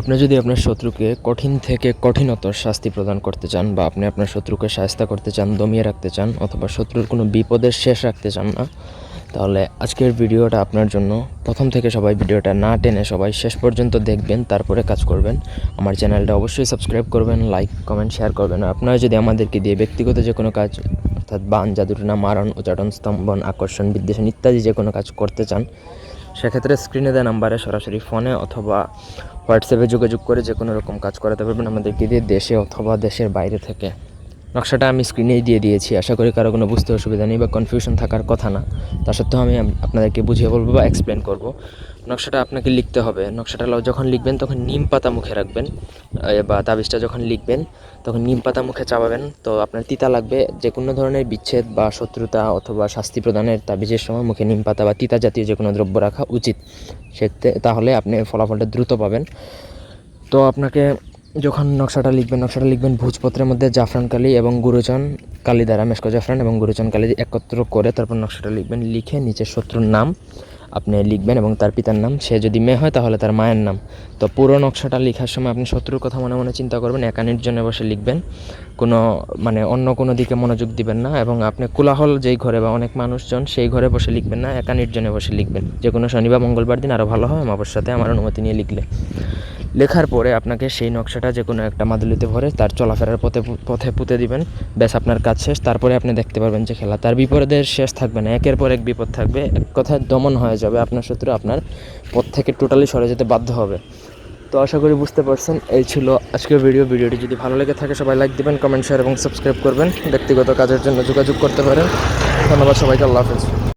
আপনি যদি আপনার শত্রুকে কঠিন থেকে কঠিনতর শাস্তি প্রদান করতে চান বা আপনি আপনার শত্রুকে সাহায্য করতে চান, দমিয়ে রাখতে চান অথবা শত্রুর কোনো বিপদের শেষ রাখতে চান না, তাহলে আজকের ভিডিওটা আপনার জন্য। প্রথম থেকে সবাই ভিডিওটা না টেনে সবাই শেষ পর্যন্ত দেখবেন, তারপরে কাজ করবেন। আমার চ্যানেলটা অবশ্যই সাবস্ক্রাইব করবেন, লাইক, কমেন্ট, শেয়ার করবেন। আপনারা যদি আমাদেরকে দিয়ে ব্যক্তিগত যে কোনো কাজ, অর্থাৎ বান, জাদুটনা, মারণ উচ্চাটন স্তম্ভন, আকর্ষণ, বিদ্বেষণ ইত্যাদি যে কোনো কাজ করতে চান সেক্ষেত্রে স্ক্রিনে দেওয়া নাম্বারে সরাসরি ফোনে অথবা হোয়াটসঅ্যাপে যোগাযোগ করে যে কোনো রকম কাজ করাতে পারবেন আমাদেরকে দিয়ে দেশে অথবা দেশের বাইরে থেকে। নকশাটা আমি স্ক্রিনেই দিয়ে দিয়েছি। আশা করি কারও কোনো বুঝতে অসুবিধা নেই বা কনফিউশন থাকার কথা না। তা সত্ত্বেও আমি আপনাদেরকে বুঝিয়ে বলব বা এক্সপ্লেন করব। নকশাটা আপনাকে লিখতে হবে। নকশাটা যখন লিখবেন তখন নিম পাতা মুখে রাখবেন বা তাবিজটা যখন লিখবেন, তখন নিম পাতা মুখে চাপাবেন তো আপনার তিতা লাগবে। যে কোনো ধরনের বিচ্ছেদ বা শত্রুতা অথবা শাস্তি প্রদানের তাবিজের সময় মুখে নিম পাতা বা তিতা জাতীয় যে কোনো দ্রব্য রাখা উচিত। সেতে তাহলে আপনি ফলাফলটা দ্রুত পাবেন। তো আপনাকে যখন নকশাটা লিখবেন নকশাটা লিখবেন ভোজপত্রের মধ্যে জাফরান কালি এবং গুরুচন কালি দ্বারা মেশকো জাফরান এবং গুরুচন কালি একত্র করে তারপর নকশাটা লিখবেন। লিখে নিচে শত্রুর নাম আপনি লিখবেন এবং তার পিতার নাম। সে যদি মেয়ে হয় তাহলে তার মায়ের নাম। তো পুরো নকশাটা লেখার সময় আপনি শত্রুর কথা মনে মনে চিন্তা করবেন, একা নির্জনে বসে লিখবেন। কোনো মানে অন্য কোনো দিকে মনোযোগ দিবেন না এবং আপনি কোলাহল যেই ঘরে বা অনেক মানুষজন সেই ঘরে বসে লিখবেন না, একা নির্জনে বসে লিখবেন। যে কোনো শনিবার মঙ্গলবার দিন আরও ভালো হয় আমার সাথে আমার অনুমতি নিয়ে লিখলে। লেখার পরে আপনাকে সেই নকশাটা যে কোনো একটা মাদুলিতে ভরে তার চলাফেরার পথে পথে পুঁতে দিবেন। ব্যাস, আপনার কাজ শেষ। তারপরে আপনি দেখতে পারবেন যে খেলা তার বিপদের শেষ থাকবে না। একের পর এক বিপদ থাকবে। এক কথায় দমন হয়ে যাবে আপনার শত্রু আপনার পথ থেকে টোটালি সরে যেতে বাধ্য হবে। তো আশা করি বুঝতে পারছেন, এই ছিল আজকের ভিডিও ভিডিওটি যদি ভালো লেগে থাকে, সবাই লাইক দেবেন কমেন্ট শেয়ার এবং সাবস্ক্রাইব করবেন। ব্যক্তিগত কাজের জন্য যোগাযোগ করতে পারেন। ধন্যবাদ সবাইকে, আল্লাহ হাফেজ।